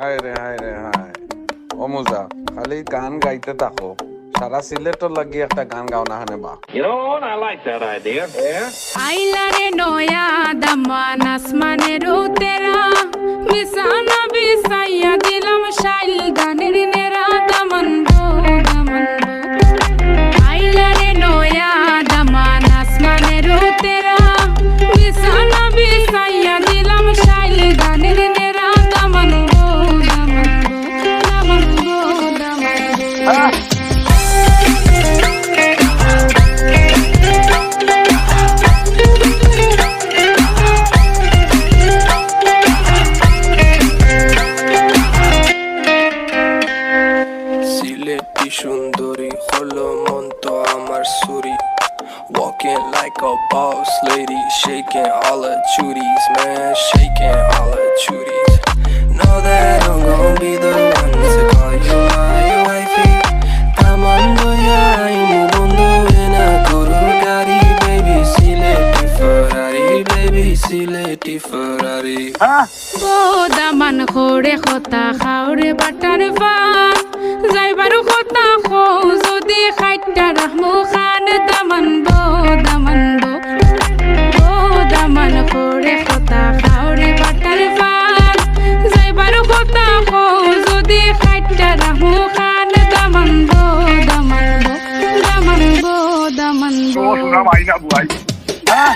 হায় রে হায় রে হায়। অমুজা খালি গান গাইতে থাকো। সারা সিলেটর লাগি একটা গান গাও না হানে বা। You know I like that idea. আইলারে নয়া দামান আসমানের সিলেটি সুন্দরী হলো মন তো আমার সুরি Walking like a boss lady, shaking all her chuties, man, shaking all her chuties. Know that I'm gonna be the one to call you my wifey. Tamando ya imu bondo ena kurugari, baby, sileti Ferrari, baby, sileti Ferrari. Daman খোরে খতা খাওরে butter fun যাইবারু নাম আইনা বুয়াই হ্যাঁ